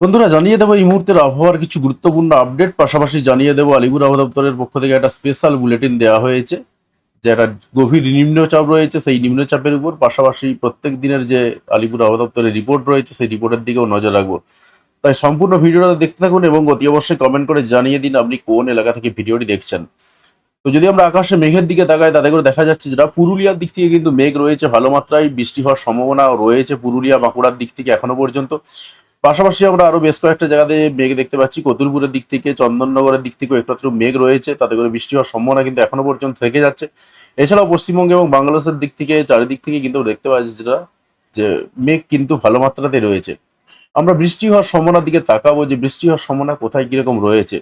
বন্ধুরা, জানিয়ে দেবো এই মুহূর্তের আবহাওয়ার কিছু গুরুত্বপূর্ণ আপডেট। পাশাপাশি জানিয়ে দেবো আলিপুর আবহাওয়া দপ্তরের পক্ষ থেকে একটা স্পেশাল বুলেটিন দেওয়া হয়েছে, যে একটা গভীর নিম্নচাপ রয়েছে, সেই নিম্নচাপের উপর পাশাপাশি প্রত্যেক দিনের যে আলিপুর দপ্তরের রিপোর্ট রয়েছে, সেই রিপোর্টের দিকেও নজর রাখব। তাই সম্পূর্ণ ভিডিওটা দেখতে থাকুন এবং অতি অবশ্যই কমেন্ট করে জানিয়ে দিন আপনি কোন এলাকা থেকে ভিডিওটি দেখছেন। তো যদি আমরা আকাশে মেঘের দিকে তাকাই, তাতে করে দেখা যাচ্ছে যেটা পুরুলিয়ার দিক থেকে কিন্তু মেঘ রয়েছে ভালো মাত্রায়, বৃষ্টি হওয়ার সম্ভাবনা রয়েছে পুরুলিয়া বাঁকুড়ার দিক থেকে এখনও পর্যন্ত। পাশাপাশি আমরা আরও বেশ কয়েকটা জায়গাতে মেঘ দেখতে পাচ্ছি। কতুলপুরের দিক থেকে, চন্দননগরের দিক থেকেও একটু মেঘ রয়েছে। তাতে করে বৃষ্টি হওয়ার সম্ভাবনা কিন্তু এখনও পর্যন্ত থেকে যাচ্ছে। এছাড়াও পশ্চিমবঙ্গ এবং বাংলাদেশের দিক থেকে, চারিদিক থেকে কিন্তু দেখতে পাচ্ছি যেটা, যে মেঘ কিন্তু ভালো মাত্রাতে রয়েছে। আমরা বৃষ্টি হওয়ার সম্ভাবনার দিকে তাকাবো যে বৃষ্টি হওয়ার সম্ভাবনা কোথায় কীরকম রয়েছে।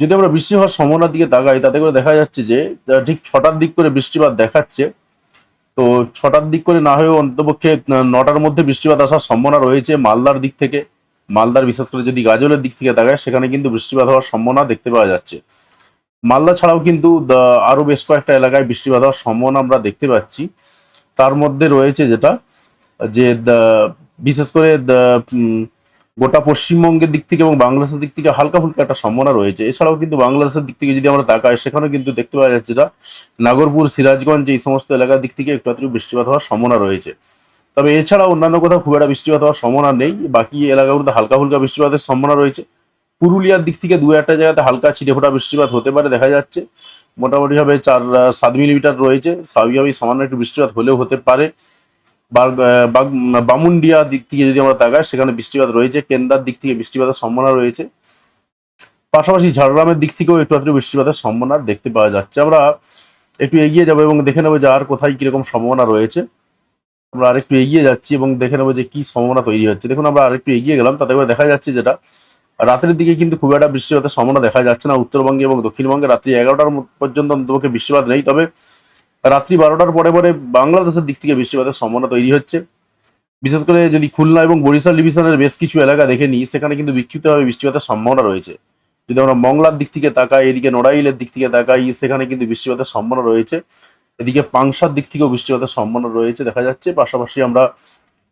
যদি আমরা বৃষ্টি হওয়ার সম্ভাবনার দিকে তাকাই, তাতে করে দেখা যাচ্ছে যে ঠিক ছটার দিক করে বৃষ্টিপাত দেখাচ্ছে তো ছটার দিক করে না হয়েও অন্তপক্ষে নটার মধ্যে বৃষ্টিপাত আসার সম্ভাবনা রয়েছে মালদার দিক থেকে। মালদার বিশেষ করে যদি গাজলের দিক থেকে তাকায় সেখানে কিন্তু বৃষ্টিপাত হওয়ার সম্ভাবনা দেখতে পাওয়া যাচ্ছে। মালদা ছাড়াও কিন্তু আহ, আরও বেশ কয়েকটা এলাকায় বৃষ্টিপাত হওয়ার সম্ভাবনা আমরা দেখতে পাচ্ছি। তার মধ্যে রয়েছে যেটা যে বিশেষ করে গোটা পশ্চিমবঙ্গের দিক থেকে এবং বাংলাদেশের দিক থেকে হালকা ফুলকা একটা সম্ভাবনা রয়েছে। এছাড়াও কিন্তু বাংলাদেশের দিক থেকে যদি আমরা তাকাই, সেখানেও কিন্তু দেখতে পাওয়া যাচ্ছে যেটা নাগরপুর, সিরাজগঞ্জ এই সমস্ত এলাকার দিক থেকে একটু আধটু বৃষ্টিপাত হওয়ার সম্ভাবনা রয়েছে। তবে এছাড়া অন্যান্য কোথাও খুব একটা বৃষ্টিপাত হওয়ার সম্ভাবনা নেই। বাকি এলাকাগুলোতে হালকা ফুলকা বৃষ্টিপাতের সম্ভাবনা রয়েছে। পুরুলিয়ার দিক থেকে দু একটা জায়গাতে হালকা ছিটে ফোটা বৃষ্টিপাত হতে পারে, দেখা যাচ্ছে। মোটামুটিভাবে চার সাত মিলিমিটার রয়েছে। স্বাভাবিকভাবেই সামান্য একটু বৃষ্টিপাত হলেও হতে পারে। বামুনডিয়া দিক থেকে যদি আমরা তাকাই, সেখানে বৃষ্টিপাত রয়েছে, কেন্দার দিক থেকে বৃষ্টিপাতের সম্ভাবনা রয়েছে। পাশাপাশি ঝাড়গ্রামের দিক থেকেও একটু আধটু বৃষ্টিপাতের সম্ভাবনা দেখতে পাওয়া যাচ্ছে। আমরা একটু এগিয়ে যাব এবং দেখে নেব যে আর কোথায় কীরকম সম্ভাবনা রয়েছে। আমরা আরেকটু এগিয়ে যাচ্ছি এবং দেখে নেব যে কি সম্ভাবনা তৈরি হচ্ছে। দেখুন, আমরা আরেকটু এগিয়ে গেলাম, তাতে করে দেখা যাচ্ছে যেটা, রাতের দিকে কিন্তু খুব একটা বৃষ্টিপাতের সম্ভাবনা দেখা যাচ্ছে না। উত্তরবঙ্গে এবং দক্ষিণবঙ্গে রাত্রি এগারোটার পর্যন্ত অন্তপক্ষে বৃষ্টিপাত নেই। তবে রাত্রি বারোটার পরে পরে বাংলাদেশের দিক থেকে বৃষ্টিপাতের সম্ভাবনা তৈরি হচ্ছে। বিশেষ করে যদি খুলনা এবং বরিশাল ডিভিশনের বেশ কিছু এলাকা দেখে নিই, সেখানে কিন্তু বিক্ষিপ্তভাবে বৃষ্টিপাতের সম্ভাবনা রয়েছে। যদি আমরা মংলার দিক থেকে তাকাই, এদিকে নড়াইলের দিক থেকে তাকাই, সেখানে কিন্তু বৃষ্টিপাতের সম্ভাবনা রয়েছে। এদিকে পাংশার দিক থেকেও বৃষ্টিপাতের সম্ভাবনা রয়েছে, দেখা যাচ্ছে। পাশাপাশি আমরা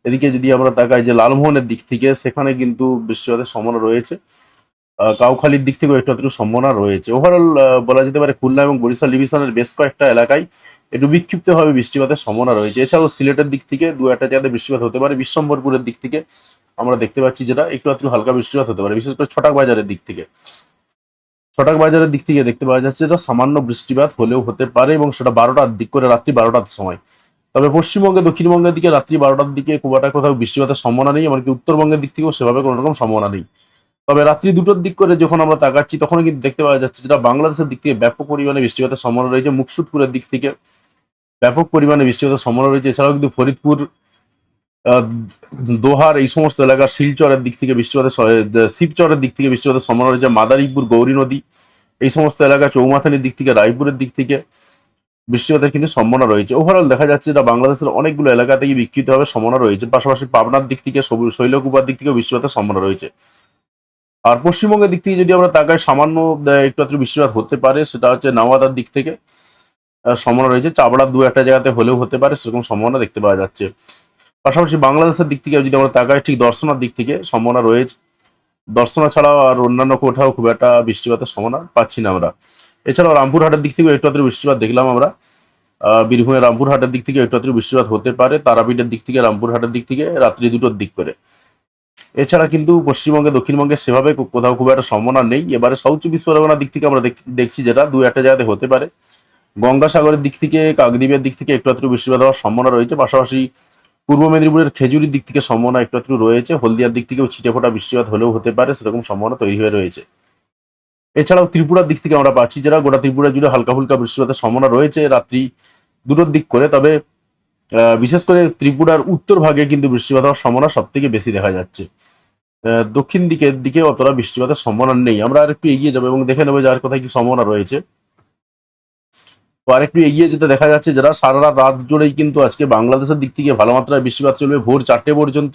এদিকে যদি আমরা তাকাই যে লালমোহনের দিক থেকে, সেখানে কিন্তু বৃষ্টিপাতের সম্ভাবনা রয়েছে। কাউখালীর দিক থেকেও একটু একটু সম্ভাবনা রয়েছে। ওভারঅল বলা যেতে পারে খুলনা এবং বরিশাল ডিভিশনের বেশ কয়েকটা এলাকায় একটু বিক্ষিপ্তভাবে বৃষ্টিপাতের সম্ভাবনা রয়েছে। এছাড়াও সিলেটের দিক থেকে দু একটা জায়গাতে বৃষ্টিপাত হতে পারে। বিশ্বম্বরপুরের দিক থেকে আমরা দেখতে পাচ্ছি যেটা একটু একটু হালকা বৃষ্টিপাত হতে পারে, বিশেষ করে ছটাক বাজারের দিক থেকে। ছটাক বাজারের দিক থেকে দেখতে পাওয়া যাচ্ছে যেটা সামান্য বৃষ্টিপাত হলেও হতে পারে এবং সেটা বারোটার দিক করে রাত্রি বারোটার সময়। তবে পশ্চিমবঙ্গে, দক্ষিণবঙ্গের দিকে রাত্রি বারোটার দিকে খুব একটা কোথাও বৃষ্টিপাতের সম্ভাবনা নেই, এমনকি উত্তরবঙ্গের দিক থেকেও সেভাবে কোনো রকম সম্ভাবনা নেই। তবে রাত্রি দুটোর দিক করে যখন আমরা তাকাচ্ছি তখন কিন্তু দেখতে পাওয়া যাচ্ছে যেটা বাংলাদেশের দিক থেকে ব্যাপক পরিমাণে বৃষ্টিপাতের সম্ভাবনা রয়েছে। মুকসুদপুরের দিক থেকে ব্যাপক পরিমাণে বৃষ্টিপাতের সম্ভাবনা রয়েছে। এছাড়াও কিন্তু ফরিদপুর দোহার এই সমস্ত এলাকা শিলচরের দিক থেকে বৃষ্টিপাতের শিবচরের দিক থেকে বৃষ্টিপাতের সম্ভাবনা রয়েছে। মাদারীপুর, গৌরী নদী এই সমস্ত এলাকা, চৌমাথানির দিক থেকে, রায়পুরের দিক থেকে বৃষ্টিপাতের কিন্তু সম্ভাবনা রয়েছে। ওভারঅল দেখা যাচ্ছে যেটা বাংলাদেশের অনেকগুলো এলাকা থেকে বিক্ষিপ্তভাবে সম্ভাবনা রয়েছে। পাশাপাশি পাবনার দিক থেকে শৈলকুপার দিক থেকে বৃষ্টিপাতের সম্ভাবনা রয়েছে। আর পশ্চিমবঙ্গের দিক থেকে যদি আমরা তাকাই, সামান্য একটু একটু বৃষ্টিপাত হতে পারে, সেটা হচ্ছে নাওয়াদার দিক থেকে সম্ভাবনা রয়েছে। চাবড়ার দু একটা জায়গাতে হলেও হতে পারে, সেরকম সম্ভাবনা দেখতে পাওয়া যাচ্ছে। পাশাপাশি বাংলাদেশের দিক থেকে যদি আমরা তাকাই, ঠিক দর্শনার দিক থেকে সম্ভাবনা রয়েছে। দর্শনা ছাড়াও আর অন্যান্য কোথাও খুব একটা বৃষ্টিপাতের সম্ভাবনা পাচ্ছি না আমরা। এছাড়াও রামপুরহাটের দিক থেকে একটু আত্র বৃষ্টিপাত দেখলাম আমরা। বীরভূমের রামপুরহাটের দিক থেকে একটু আত্র বৃষ্টিপাত হতে পারে, তারাপীঠের দিক থেকে, রামপুরহাটের দিক থেকে, রাত্রি দুটোর দিক করে। এছাড়া কিন্তু পশ্চিমবঙ্গে, দক্ষিণবঙ্গে সেভাবে কোথাও খুব একটা সম্ভাবনা নেই। এবারে সাউথ চব্বিশ পরগনার দিক থেকে আমরা দেখছি- যেটা দু একটা জায়গাতে হতে পারে। গঙ্গাসাগরের দিক থেকে, কাকদ্বীপের দিক থেকে একটু আত্র বৃষ্টিপাত হওয়ার সম্ভাবনা রয়েছে। পাশাপাশি পূর্ব মেদিনীপুরের খেজুরির দিক থেকে সম্ভাবনা একটু আত্র রয়েছে। হলদিয়ার দিক থেকেও ছিটে ফোটা বৃষ্টিপাত হলেও হতে পারে, সেরকম সম্ভাবনা তৈরি হয়ে রয়েছে। এছাড়াও ত্রিপুরার দিক থেকে আমরা পাচ্ছি যারা গোটা ত্রিপুরা জুড়ে হালকা ফুলকা বৃষ্টিপাতের সম্ভাবনা রয়েছে। রাত্রি দুটোর দিক করে, তবে বিশেষ করে ত্রিপুরার উত্তর ভাগে কিন্তু বৃষ্টিপাত হওয়ার সম্ভাবনা সব থেকে বেশি দেখা যাচ্ছে। দক্ষিণ দিকের দিকে অতটা বৃষ্টিপাতের সম্ভাবনা নেই। আমরা আর একটু এগিয়ে যাব এবং দেখে নেব যে আর কোথায় কি সম্ভাবনা রয়েছে। তো আর এগিয়ে যেতে দেখা যাচ্ছে, যারা সারা রাত জুড়েই কিন্তু আজকে বাংলাদেশের দিক থেকে ভালো মাত্রায় বৃষ্টিপাত চলবে ভোর চারটে পর্যন্ত।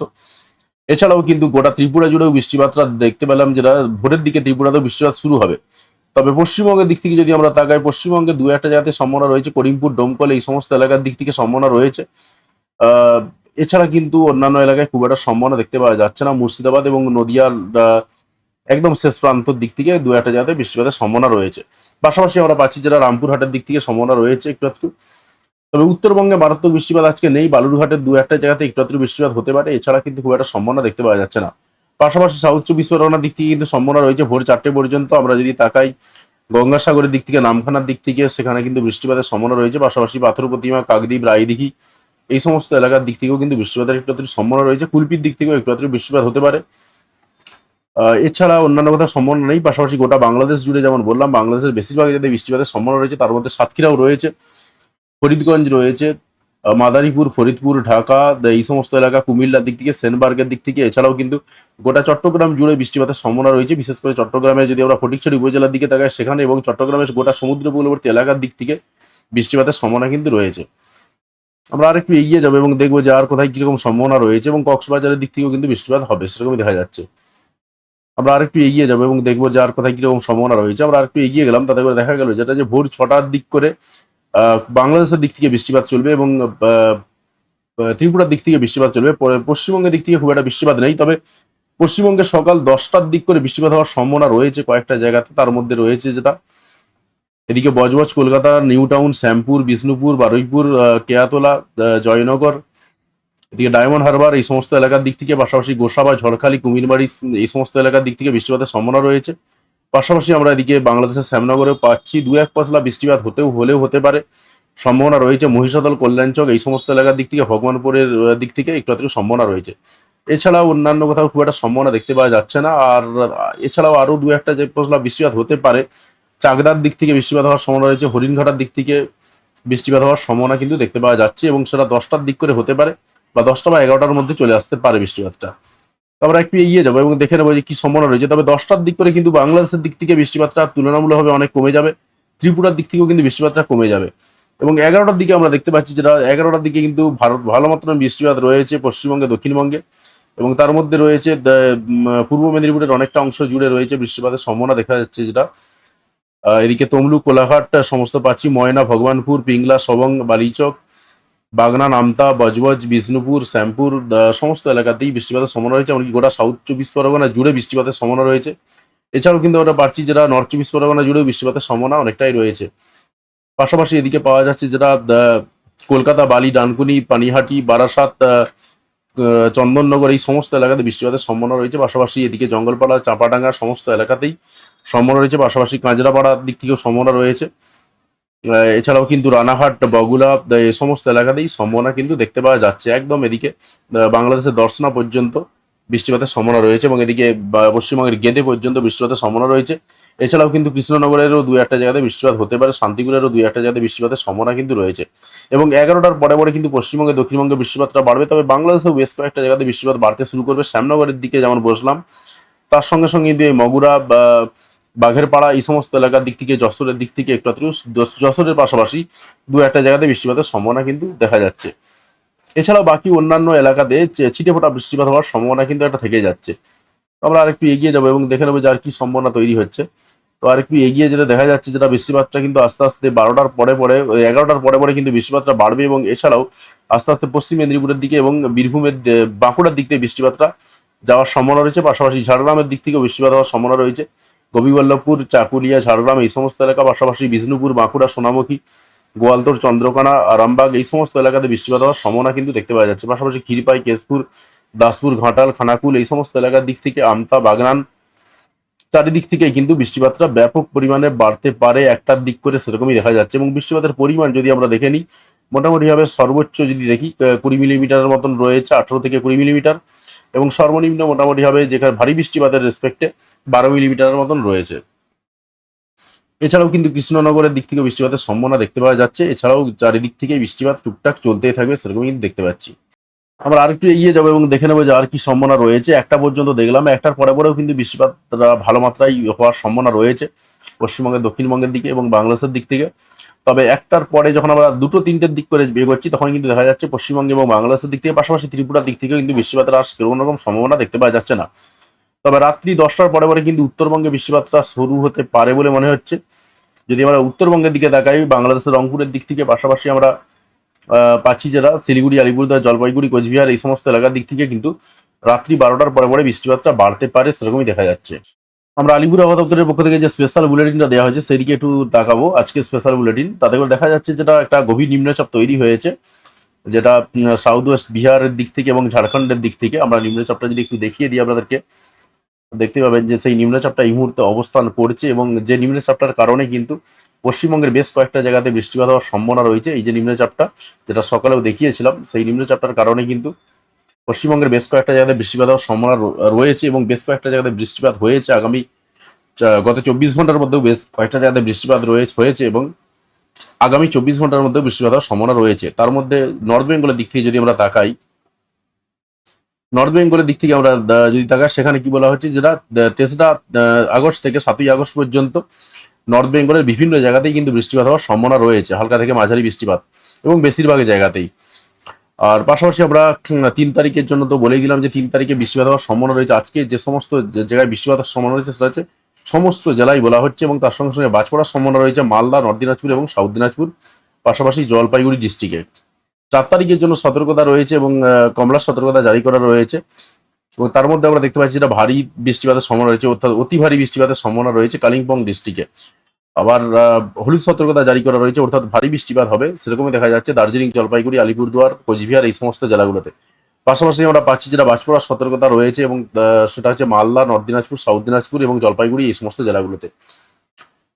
এছাড়াও কিন্তু গোটা ত্রিপুরা জুড়েও বৃষ্টিপাতটা দেখতে পেলাম, যেটা ভোরের দিকে ত্রিপুরাতেও বৃষ্টিপাত শুরু হবে। তবে পশ্চিমবঙ্গের দিক থেকে যদি আমরা তাকাই, পশ্চিমবঙ্গে দু একটা জায়গাতে সম্ভাবনা রয়েছে, করিমপুর, ডোমকল, এই সমস্ত এলাকার দিক থেকে সম্ভাবনা রয়েছে। এছাড়া কিন্তু অন্যান্য এলাকায় খুব একটা সম্ভাবনা দেখতে পাওয়া যাচ্ছে না। মুর্শিদাবাদ এবং নদিয়ার একদম শেষ প্রান্তর দিক থেকে দু একটা জায়গাতে বৃষ্টিপাতের সম্ভাবনা রয়েছে। পাশাপাশি আমরা পাচ্ছি যারা রামপুরহাটের দিক থেকে সম্ভাবনা রয়েছে একটু একটু তবে উত্তরবঙ্গে মারাত্মক বৃষ্টিপাত আজকে নেই। বালুরঘাটের দু একটা জায়গাতে একটু একটু বৃষ্টিপাত হতে পারে। এছাড়া কিন্তু খুব একটা সম্ভাবনা দেখতে পাওয়া যাচ্ছে না। পাশাপাশি সাউথ চব্বিশ পরগনার দিক থেকে কিন্তু সম্ভাবনা রয়েছে। ভোর চারটে পর্যন্ত আমরা যদি তাকাই গঙ্গাসাগরের দিক থেকে, নামখানার দিক থেকে, সেখানে কিন্তু বৃষ্টিপাতের সম্ভাবনা রয়েছে। পাশাপাশি পাথর প্রতিমা, কাকদ্বীপ, রায়দিঘি, এই সমস্ত এলাকার দিক থেকেও কিন্তু বৃষ্টিপাতের একটু একটু সম্ভাবনা রয়েছে। কুলপির দিক থেকেও একটু একটু বৃষ্টিপাত হতে পারে। এছাড়া অন্যান্য কথা সম্ভাবনা নেই। পাশাপাশি গোটা বাংলাদেশ জুড়ে যেমন বললাম, বাংলাদেশের বেশিরভাগ জায়গায় বৃষ্টিপাতের সম্ভাবনা রয়েছে। তার মধ্যে সাতক্ষীরাও রয়েছে। ফরিদগঞ্জ রয়েছে। মাদারীপুর, ফরিদপুর, ঢাকা এই সমস্ত এলাকা, কুমিল্লার দিক থেকে, সেনবার্গের দিক থেকে, এছাড়াও কিন্তু গোটা চট্টগ্রাম জুড়ে বৃষ্টিপাতের সম্ভাবনা রয়েছে। বিশেষ করে চট্টগ্রামে যদি আমরা ফটিকছড়ি উপজেলার দিকে তাকাই, সেখানে এবং চট্টগ্রামের গোটা সমুদ্র উপকূলবর্তী এলাকার দিক থেকে বৃষ্টিপাতের সম্ভাবনা কিন্তু রয়েছে। আমরা আরেকটু এগিয়ে যাব এবং দেখব যে আর কোথায় কীরকম সম্ভাবনা রয়েছে এবং কক্সবাজারের দিক থেকেও কিন্তু বৃষ্টিপাত হবে, সেরকমই দেখা যাচ্ছে। আমরা আরেকটু এগিয়ে যাব এবং দেখব যে আর কোথায় কীরকম সম্ভাবনা রয়েছে। আমরা আরেকটু এগিয়ে গেলাম, তাতে করে দেখা গেল যেটা যে ভোর ছটার দিক করে বাংলাদেশের দিক থেকে বৃষ্টিপাত চলবে এবং ত্রিপুরার দিক থেকে বৃষ্টিপাত চলবে। পশ্চিমবঙ্গের দিক থেকে খুব একটা বৃষ্টিপাত নেই, তবে পশ্চিমবঙ্গে সকাল দশটার দিক করে বৃষ্টিপাত হওয়ার সম্ভাবনা রয়েছে কয়েকটা জায়গাতে। তার মধ্যে রয়েছে যেটা, এদিকে বজবজ, কলকাতা নিউ টাউন শ্যামপুর, বিষ্ণুপুর, বারুইপুর কেয়াতলা জয়নগর, এদিকে ডায়মন্ড হারবার, এই সমস্ত এলাকার দিক থেকে পাশাপাশি গোসাবা, ঝড়খালি, কুমিরবাড়ি, এই সমস্ত এলাকার দিক থেকে বৃষ্টিপাতের সম্ভাবনা রয়েছে। পাশাপাশি আমরা এদিকে বাংলাদেশের শ্যামনগরে পাচ্ছি দু এক পাশলা বৃষ্টিপাত হতেও হলেও হতে পারে। সম্ভাবনা রয়েছে মহিষাদল, কল্যাণচক এই সমস্ত এলাকার দিক থেকে, ভগবানপুরের দিক থেকে একটু আধটু সম্ভাবনা রয়েছে। এছাড়াও অন্যান্য কোথাও খুব একটা সম্ভাবনা দেখতে পাওয়া যাচ্ছে না। আর এছাড়াও আরও দু একটা যে পশলা বৃষ্টিপাত হতে পারে, চাকদার দিক থেকে বৃষ্টিপাত হওয়ার সম্ভাবনা রয়েছে, হরিণঘাটার দিক থেকে বৃষ্টিপাত হওয়ার সম্ভাবনা কিন্তু দেখতে পাওয়া যাচ্ছে এবং সেটা দশটার দিক করে হতে পারে বা দশটা বা এগারোটার মধ্যে চলে আসতে পারে বৃষ্টিপাতটা। আমরা একটু এগিয়ে যাব এবং দেখে নেব যে কি সম্ভাবনা রয়েছে। তবে দশটার দিক করে কিন্তু বাংলাদেশের দিক থেকে বৃষ্টিপাতটা তুলনামূলকভাবে অনেক কমে যাবে। ত্রিপুরার দিক থেকেও কিন্তু বৃষ্টিপাতটা কমে যাবে। এবং এগারোটার দিকে আমরা দেখতে পাচ্ছি যেটা, এগারোটার দিকে কিন্তু ভারত ভালো মাত্রায় বৃষ্টিপাত রয়েছে পশ্চিমবঙ্গে, দক্ষিণবঙ্গে। এবং তার মধ্যে রয়েছে পূর্ব মেদিনীপুরের অনেকটা অংশ জুড়ে রয়েছে বৃষ্টিপাতের সম্ভাবনা দেখা যাচ্ছে যেটা। এদিকে তমলুক, কোলাঘাট, সমস্ত পাচ্ছি ময়না, ভগবানপুর, পিংলা, সবং, বালিচক বাগনা, নামতা, বজবজ, বিষ্ণুপুর, শ্যামপুর সমস্ত এলাকাতেই বৃষ্টিপাতের সম্ভাবনা রয়েছে, এমনকি গোটা সাউথ চব্বিশ পরগনা জুড়ে বৃষ্টিপাতের সম্ভাবনা রয়েছে। এছাড়াও কিন্তু আমরা পাচ্ছি যেটা নর্থ চব্বিশ পরগনা জুড়েও বৃষ্টিপাতের সম্ভাবনা অনেকটাই রয়েছে। পাশাপাশি এদিকে পাওয়া যাচ্ছে যেটা কলকাতা, বালি, ডানকুনি, পানিহাটি, বারাসাত চন্দননগর, এই সমস্ত এলাকাতে বৃষ্টিপাতের সম্ভাবনা রয়েছে। পাশাপাশি এদিকে জঙ্গলপাড়া, চাপাডাঙ্গা, সমস্ত এলাকাতেই সম্ভাবনা রয়েছে। পাশাপাশি কাঁচরাপাড়ার দিক থেকেও সম্ভাবনা রয়েছে। এছাড়াও কিন্তু রানাঘাট বগুলা এই সমস্ত এলাকাতেই সম্ভাবনা কিন্তু দেখতে পাওয়া যাচ্ছে। একদম এদিকে বাংলাদেশের দর্শনা পর্যন্ত বৃষ্টিপাতের সম্ভাবনা রয়েছে এবং এদিকে পশ্চিমবঙ্গের গেদে পর্যন্ত বৃষ্টিপাতের সম্ভাবনা রয়েছে। এছাড়াও কিন্তু কৃষ্ণনগরেরও দু একটা জায়গাতে বৃষ্টিপাত হতে পারে, শান্তিপুরেরও দু একটা জায়গাতে বৃষ্টিপাতের সম্ভাবনা কিন্তু রয়েছে। এবং এগারোটার পরে পরে কিন্তু পশ্চিমবঙ্গে, দক্ষিণবঙ্গে বৃষ্টিপাতটা বাড়বে, তবে বাংলাদেশেও বেশ কয়েকটা জায়গাতে বৃষ্টিপাত বাড়তে শুরু করবে। শ্যামনগরের দিকে যেমন বসলাম, তার সঙ্গে সঙ্গে কিন্তু এই মগুরা বা বাঘের পাড়া এই সমস্ত এলাকার দিক থেকে, যশোরের দিক থেকে একটু যশ- যশোরের পাশাপাশি দু একটা জায়গাতে বৃষ্টিপাতের সম্ভাবনা কিন্তু দেখা যাচ্ছে। এছাড়াও বাকি অন্যান্য এলাকাতে চে- ছিটেফোঁটা বৃষ্টিপাত হওয়ার সম্ভাবনা কিন্তু একটা থেকে যাচ্ছে। আমরা আরেকটু এগিয়ে যাব এবং দেখে নেব যে আর কি সম্ভাবনা তৈরি হচ্ছে। তো আরেকটু এগিয়ে যেতে দেখা যাচ্ছে যেটা বৃষ্টিপাতটা কিন্তু আস্তে আস্তে বারোটার পরে পরে এগারোটার পরে পরে কিন্তু বৃষ্টিপাতটা বাড়বে এবং এছাড়াও আস্তে আস্তে পশ্চিম মেদিনীপুরের দিকে এবং বীরভূমের বাঁকুড়ার দিক থেকে বৃষ্টিপাতটা যাওয়ার সম্ভাবনা রয়েছে। পাশাপাশি ঝাড়গ্রামের দিক থেকেও বৃষ্টিপাত হওয়ার সম্ভাবনা রয়েছে। গোপীবল্লভপুর চাকুলিয়া, ঝাড়গ্রাম এই সমস্ত এলাকা, পাশাপাশি বিষ্ণুপুর, বাঁকুড়া, সোনামুখী, গোয়ালতোর, চন্দ্রকোনা, আরামবাগ এই সমস্ত এলাকাতে বৃষ্টিপাত হওয়ার সম্ভাবনা কিন্তু দেখতে পাওয়া যাচ্ছে। পাশাপাশি ক্ষীরপাই, কেশপুর, দাসপুর, ঘাটাল, খানাকুল এই সমস্ত এলাকার দিক থেকে আমতা, বাগনান চারিদিক থেকে কিন্তু বৃষ্টিপাতটা ব্যাপক পরিমাণে বাড়তে পারে। একটার দিক করে সেরকমই দেখা যাচ্ছে এবং বৃষ্টিপাতের পরিমাণ যদি আমরা দেখে নিই, মোটামুটিভাবে সর্বোচ্চ যদি দেখি কুড়ি মিলিমিটারের মতন রয়েছে, আঠারো থেকে কুড়ি মিলিমিটার এবং সর্বনিম্ন মোটামুটিভাবে যেখানে ভারী বৃষ্টিপাতের রেসপেক্টে বারো মিলিমিটারের মতন রয়েছে। এছাড়াও কিন্তু কৃষ্ণনগরের দিক থেকে বৃষ্টিপাতের সম্ভাবনা দেখতে পাওয়া যাচ্ছে। এছাড়াও চারিদিক থেকে বৃষ্টিপাত টুকটাক চলতেই থাকবে, সেরকমই কিন্তু দেখতে পাচ্ছি। আমরা আরেকটু এগিয়ে যাব এবং দেখে নেব যে আর কি সম্ভাবনা রয়েছে। একটা পর্যন্ত দেখলাম, একটার পরে পরেও কিন্তু বৃষ্টিপাত ভালো মাত্রায় হওয়ার সম্ভাবনা রয়েছে পশ্চিমবঙ্গের, দক্ষিণবঙ্গের দিকে এবং বাংলাদেশের দিক থেকে। তবে একটার পরে যখন আমরা দুটো, তিনটের দিক করে বের করছি তখন কিন্তু দেখা যাচ্ছে পশ্চিমবঙ্গ এবং বাংলাদেশের দিক থেকে, পাশাপাশি ত্রিপুরার দিক থেকেও কিন্তু বৃষ্টিপাতের আর কোনো রকম সম্ভাবনা দেখতে পাওয়া যাচ্ছে না। তবে রাত্রি দশটার পরে পরে কিন্তু উত্তরবঙ্গে বৃষ্টিপাতটা শুরু হতে পারে বলে মনে হচ্ছে। যদি আমরা উত্তরবঙ্গের দিকে তাকাই, বাংলাদেশের রংপুরের দিক থেকে পাশাপাশি আমরা পাচ্ছি যেটা শিলিগুড়ি, আলিপুরদুয়ার, জলপাইগুড়ি, কোচবিহার, এই সমস্ত এলাকার দিক থেকে কিন্তু রাত্রি বারোটার পরে পরে বৃষ্টিপাতটা বাড়তে পারে, সেরকমই দেখা যাচ্ছে। আমরা আলিপুর আবহাওয়া দপ্তরের পক্ষ থেকে যে স্পেশাল বুলেটিনটা দেওয়া হয়েছে, সেদিকে একটু তাকাবো। আজকে স্পেশাল বুলেটিন তাতে করে দেখা যাচ্ছে যেটা একটা গভীর নিম্নচাপ তৈরি হয়েছে, যেটা সাউথ ওয়েস্ট বিহারের দিক থেকে এবং ঝাড়খণ্ডের দিক থেকে। আমরা নিম্নচাপটা যদি একটু দেখিয়ে দিই আপনাদেরকে দেখতে পাবেন যে সেই নিম্নচাপটা এই মুহূর্তে অবস্থান করছে এবং যে নিম্নচাপটার কারণে কিন্তু পশ্চিমবঙ্গের বেশ কয়েকটা জায়গাতে বৃষ্টিপাত হওয়ার সম্ভাবনা রয়েছে। এই যে নিম্নচাপটা যেটা সকালেও দেখিয়েছিলাম, সেই নিম্নচাপটার কারণে কিন্তু পশ্চিমবঙ্গের বেশ কয়েকটা জায়গাতে বৃষ্টিপাত হওয়ার সম্ভাবনা রয়েছে এবং বেশ কয়েকটা জায়গাতে বৃষ্টিপাত হয়েছে আগামী গত চব্বিশ ঘণ্টার মধ্যেও বেশ কয়েকটা জায়গাতে বৃষ্টিপাত রয়েছে, হয়েছে এবং আগামী চব্বিশ ঘণ্টার মধ্যেও বৃষ্টিপাত হওয়ার সম্ভাবনা রয়েছে। তার মধ্যে নর্থ বেঙ্গলের দিক থেকে যদি আমরা তাকাই নর্থ বেঙ্গলের দিক থেকে আমরা যদি তাকাই, সেখানে কি বলা হচ্ছে যেটা তেসরা আগস্ট থেকে সাতই আগস্ট পর্যন্ত নর্থ বেঙ্গলের বিভিন্ন জায়গাতেই কিন্তু বৃষ্টিপাত হওয়ার সম্ভাবনা রয়েছে, হালকা থেকে মাঝারি বৃষ্টিপাত এবং বেশিরভাগ জায়গাতেই। আর পাশাপাশি আমরা তিন তারিখের জন্য তো বলেই দিলাম যে তিন তারিখে বৃষ্টিপাত হওয়ার সম্ভাবনা রয়েছে। আজকে যে সমস্ত জায়গায় বৃষ্টিপাত হওয়ার সম্ভাবনা রয়েছে, সেটা হচ্ছে সমস্ত জেলায় বলা হচ্ছে এবং তার সঙ্গে সঙ্গে বাজ পড়ার সম্ভাবনা রয়েছে মালদা নর্থ দিনাজপুর এবং সাউথ দিনাজপুর পাশাপাশি জলপাইগুড়ি ডিস্ট্রিক্টে চার তারিখের জন্য সতর্কতা রয়েছে এবং কমলা সতর্কতা জারি করা রয়েছে। এবং তার মধ্যে আমরা দেখতে পাচ্ছি যেটা ভারী বৃষ্টিপাতের সম্ভাবনা রয়েছে, অর্থাৎ অতি ভারী বৃষ্টিপাতের সম্ভাবনা রয়েছে কালিম্পং ডিস্ট্রিক্টে। আবার হলুদ সতর্কতা জারি করা রয়েছে, অর্থাৎ ভারী বৃষ্টিপাত হবে। সেরকমই দেখা যাচ্ছে দার্জিলিং, জলপাইগুড়ি, আলিপুরদুয়ার, কোচবিহার এই সমস্ত জেলাগুলোতে। পাশাপাশি আমরা পাচ্ছি যেটা বাজপড়ার সতর্কতা রয়েছে এবং সেটা হচ্ছে মালদা, নর্থ দিনাজপুর, সাউথ দিনাজপুর এবং জলপাইগুড়ি এই সমস্ত জেলাগুলোতে।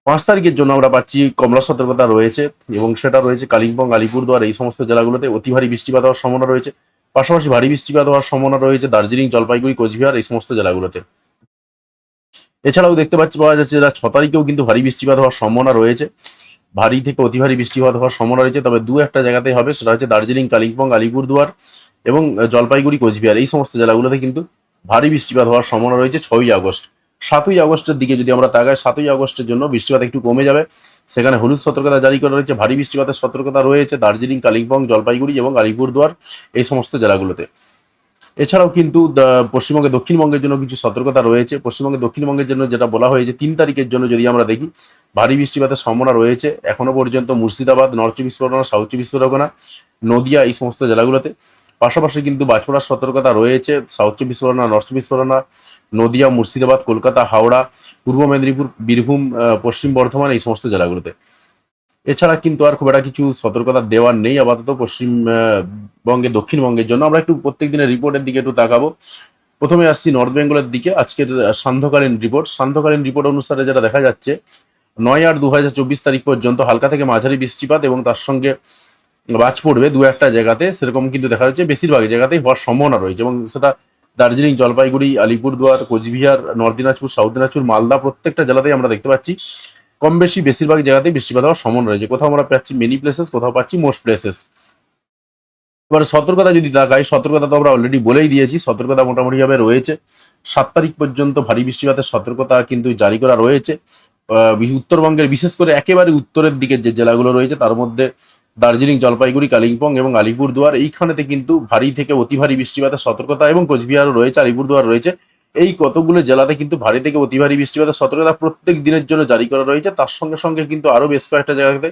পাঁচ তারিখের জন্য আমরা পাচ্ছি কমলা সতর্কতা রয়েছে এবং সেটা রয়েছে কালিম্পং, আলিপুরদুয়ার, এই সমস্ত জেলাগুলোতে অতি ভারী বৃষ্টিপাত হওয়ার সম্ভাবনা রয়েছে। পাশাপাশি ভারী বৃষ্টিপাত হওয়ার সম্ভাবনা রয়েছে দার্জিলিং, জলপাইগুড়ি, কোচবিহার, এই সমস্ত জেলাগুলোতে। এছাড়াও দেখতে পাচ্ছি, পাওয়া যাচ্ছে যেটা ছ তারিখেও কিন্তু ভারী বৃষ্টিপাত হওয়ার সম্ভাবনা রয়েছে। ভারী থেকে অতি ভারী বৃষ্টিপাত হওয়ার সম্ভাবনা রয়েছে, তবে দু একটা জায়গাতেই হবে, সেটা হচ্ছে দার্জিলিং, কালিম্পং, আলিপুরদুয়ার এবং জলপাইগুড়ি, কোচবিহার, এই সমস্ত জেলাগুলোতে কিন্তু ভারী বৃষ্টিপাত হওয়ার সম্ভাবনা রয়েছে ছয়ই আগস্ট। সাতই আগস্টের দিকে যদি আমরা তাকাই, সাতই আগস্টের জন্য বৃষ্টিপাত একটু কমে যাবে। সেখানে হলুদ সতর্কতা জারি করা রয়েছে, ভারী বৃষ্টিপাতের সতর্কতা রয়েছে, দার্জিলিং, কালিম্পং, জলপাইগুড়ি এবং আলিপুরদুয়ার, এই সমস্ত জেলাগুলোতে। এছাড়াও কিন্তু পশ্চিমবঙ্গে, দক্ষিণবঙ্গের জন্য কিছু সতর্কতা রয়েছে। পশ্চিমবঙ্গে, দক্ষিণবঙ্গের জন্য যেটা বলা হয়েছে, তিন তারিখের জন্য যদি আমরা দেখি, ভারী বৃষ্টিপাতের সম্ভাবনা রয়েছে। এখনও পর্যন্ত মুর্শিদাবাদ, নর্থ চব্বিশ পরগনা, সাউথ চব্বিশ পরগনা, নদিয়া, এই সমস্ত জেলাগুলোতে। পাশাপাশি কিন্তু বাজপড়ার সতর্কতা রয়েছে সাউথ চব্বিশ পরগনা নর্থ চব্বিশ পরগনা, নদিয়া, মুর্শিদাবাদ, কলকাতা, হাওড়া, পূর্ব মেদিনীপুর, বীরভূম পশ্চিম বর্ধমান এই সমস্ত জেলাগুলোতে। এছাড়া কিন্তু আর খুব একটা কিছু সতর্কতা দেওয়ার নেই, আপাতত পশ্চিমবঙ্গে দক্ষিণবঙ্গের জন্য। আমরা একটু প্রত্যেক দিনের রিপোর্টের দিকে একটু তাকাবো। প্রথমে আসছি নর্থ বেঙ্গলের দিকে, আজকের সান্ধ্যকালীন রিপোর্ট। সান্ধ্যকালীন রিপোর্ট অনুসারে যেটা দেখা যাচ্ছে, নয় আট দু তারিখ পর্যন্ত হালকা থেকে মাঝারি বৃষ্টিপাত এবং তার সঙ্গে বাজ পড়বে দু একটা জায়গাতে, সেরকম কিন্তু দেখা যাচ্ছে বেশিরভাগ জায়গাতেই হওয়ার সম্ভাবনা রয়েছে। এবং সেটা দার্জিলিং, জলপাইগুড়ি, আলিপুরদুয়ার, কোচবিহার, নর্থ দিনাজপুর, সাউথ দিনাজপুর, মালদা প্রত্যেকটা জেলাতেই আমরা দেখতে পাচ্ছি। কম বেশি বেশিরভাগ জায়গাতেই বৃষ্টিপাত হওয়ার সম্ভাবনা রয়েছে। কোথাও আমরা পাচ্ছি মেনি প্লেসেস কোথাও পাচ্ছি মোস্ট প্লেসেস এবার সতর্কতা যদি তাকাই সতর্কতা তো আমরা অলরেডি বলেই দিয়েছি, সতর্কতা মোটামুটি মোটামুটিভাবে রয়েছে। সাত তারিখ পর্যন্ত ভারী বৃষ্টিপাতের সতর্কতা কিন্তু জারি করা রয়েছে। উত্তরবঙ্গের বিশেষ করে একেবারে উত্তরের দিকে যে জেলাগুলো রয়েছে, তার মধ্যে দার্জিলিং, জলপাইগুড়ি, কালিম্পং এবং আলিপুরদুয়ার, এইখানেতে কিন্তু ভারী থেকে অতি ভারী বৃষ্টিপাতের সতর্কতা এবং কোচবিহারও রয়েছে, আলিপুরদুয়ার রয়েছে। এই কতগুলো জেলাতে কিন্তু ভারী থেকে অতি ভারী বৃষ্টিপাতের সতর্কতা প্রত্যেক দিনের জন্য জারি করা রয়েছে। তার সঙ্গে সঙ্গে কিন্তু আরও বেশ কয়েকটা জায়গাতে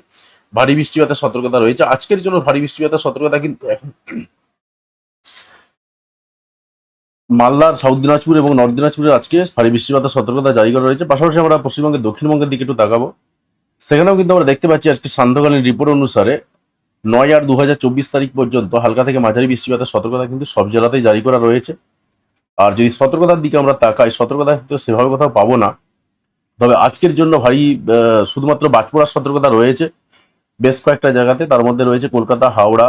ভারী বৃষ্টিপাতের সতর্কতা রয়েছে। আজকের জন্য ভারী বৃষ্টিপাতের সতর্কতা কিন্তু এখন মালদার, সাউথ দিনাজপুর এবং নর্থ দিনাজপুরের আজকে ভারী বৃষ্টিপাতের সতর্কতা জারি করা রয়েছে। পাশাপাশি আমরা পশ্চিমবঙ্গের, দক্ষিণবঙ্গের দিকে একটু তাকাবো। সেখানেও কিন্তু আমরা দেখতে পাচ্ছি আজকে সান্ধ্যকালীন রিপোর্ট অনুসারে নয় আর দু হাজার চব্বিশ তারিখ পর্যন্ত হালকা থেকে মাঝারি বৃষ্টিপাতের সতর্কতা কিন্তু সব জেলাতেই জারি করা রয়েছে। আর যদি সতর্কতার দিকে আমরা তাকাই, সতর্কতা তো সেভাবে কোথাও পাবো না। তবে আজকের জন্য ভারী শুধুমাত্র বাজপড়ার সতর্কতা রয়েছে। বেশ কয়েকটা জায়গাতে, তার মধ্যে রয়েছে কলকাতা, হাওড়া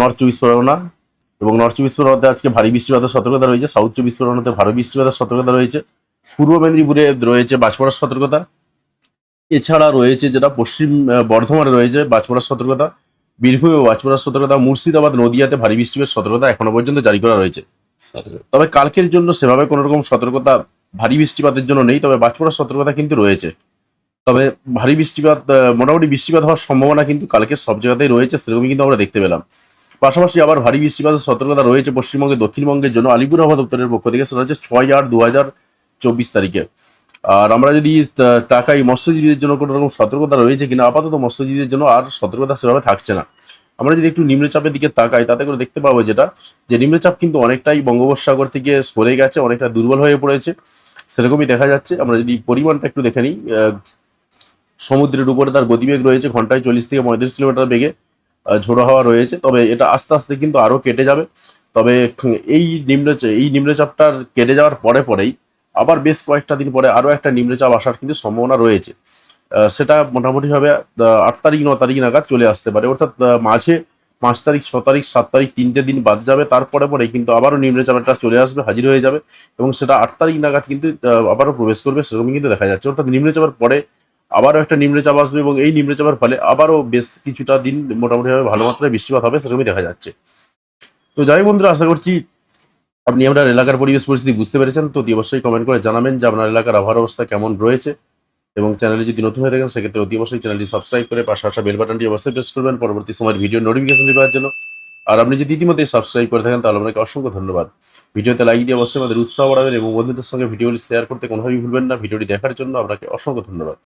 নর্থ চব্বিশ পরগনা এবং নর্থ চব্বিশ পরগনাতে আজকে ভারী বৃষ্টিপাতের সতর্কতা রয়েছে। সাউথ চব্বিশ পরগনাতে ভারী বৃষ্টিপাতের সতর্কতা রয়েছে। পূর্ব মেদিনীপুরে রয়েছে বাজপড়ার সতর্কতা। এছাড়া রয়েছে যেটা পশ্চিম বর্ধমানে রয়েছে বাজপড়ার সতর্কতা। বীরভূমে বাজপড়ার সতর্কতা। মুর্শিদাবাদ, নদিয়াতে ভারী বৃষ্টিপাতের সতর্কতা এখনও পর্যন্ত জারি করা রয়েছে। তবে কালকের জন্য সেভাবে কোনো রকম সতর্কতা, ভারী বৃষ্টিপাতের জন্য নেই, তবে বাজপড়ার সতর্কতা কিন্তু রয়েছে। তবে ভারী বৃষ্টিপাত মোটামুটি বৃষ্টিপাত হওয়ার সম্ভাবনা কিন্তু কালকে সব জায়গাতেই রয়েছে, সেরকমই কিন্তু আমরা দেখতে পেলাম। পাশাপাশি আবার ভারী বৃষ্টিপাতের সতর্কতা রয়েছে পশ্চিমবঙ্গে, দক্ষিণবঙ্গের জন্য, আলিপুর আবহাওয়া দপ্তরের পক্ষ থেকে, সেটা হচ্ছে ছয় আট দু হাজার চব্বিশ তারিখে। আর আমরা যদি তাকাই মৎস্যজীবীদের জন্য কোনো রকম সতর্কতা রয়েছে কিনা, আপাতত মৎস্যজীবীদের জন্য আর সতর্কতা সেভাবে থাকছে না। আমরা যদি একটু নিম্নচাপের দিকে তাকাই, তাতে করে দেখতে পাবো যেটা, যে নিম্নচাপ কিন্তু অনেকটাই বঙ্গোপসাগর থেকে সরে গেছে, অনেকটা দুর্বল হয়ে পড়েছে। সেরকমই দেখা যাচ্ছে, আমরা যদি পরিমাণটা একটু দেখে নিই সমুদ্রের উপরে তার গতিবেগ রয়েছে ঘন্টায় চল্লিশ থেকে পঁয়ত্রিশ কিলোমিটার বেগে ঝোড়ো হাওয়া রয়েছে। তবে এটা আস্তে আস্তে কিন্তু আরও কেটে যাবে। তবে এই নিম্নচাপ এই নিম্নচাপটার কেটে যাওয়ার পরে পরেই আবার বেশ কয়েকটা দিন পরে আরও একটা নিম্নচাপ আসার কিন্তু সম্ভাবনা রয়েছে। সেটা মোটামুটি ভাবে আট তারিখ, ন তারিখ নাগাদ চলে আসতে পারে। অর্থাৎ মাঝে পাঁচ তারিখ, ছ তারিখ, সাত তারিখ তিনটে দিন বাদ যাবে। তারপরে পরে কিন্তু আবারও নিম্নচাপটা চলে আসবে, হাজির হয়ে যাবে এবং সেটা আট তারিখ নাগাদ কিন্তু আবারও প্রবেশ করবে সেরকমই কিন্তু দেখা যাচ্ছে। অর্থাৎ নিম্নচাপের পরে আবারও একটা নিম্নচাপ আসবে এবং এই নিম্নচাপের ফলে আবারও বেশ কিছুটা দিন মোটামুটিভাবে ভালো মাত্রায় বৃষ্টিপাত হবে সেরকমই দেখা যাচ্ছে। তো যাই বন্ধুরা, আশা করছি আপনি আপনার এলাকার পরিবেশ পরিস্থিতি বুঝতে পেরেছেন। তো অবশ্যই কমেন্ট করে জানাবেন যে আপনার এলাকার আবহাওয়ার অবস্থা কেমন রয়েছে। এবং চ্যানেলে যদি নতুন হয়ে থাকেন, সেক্ষেত্রে অতি অবশ্যই চ্যানেলটি সাবস্ক্রাইব করে পাশে আসা বেল বাটনটি অবশ্যই প্রেস করবেন। পরবর্তী সময়ের ভিডিও নোটিফিকেশন পাওয়ার জন্য। আর আপনি যদি ইতিমধ্যে সাবস্ক্রাইব করে থাকেন, তাহলে আপনাকে অসংখ্য ধন্যবাদ। ভিডিওতে লাইক দিয়ে অবশ্যই আমাদের উৎসাহ বাড়াবেন এবং বন্ধুদের সঙ্গে ভিডিওটি শেয়ার করতে কোনোভাবেই ভুলবেন না। ভিডিওটি দেখার জন্য আপনাকে অসংখ্য ধন্যবাদ।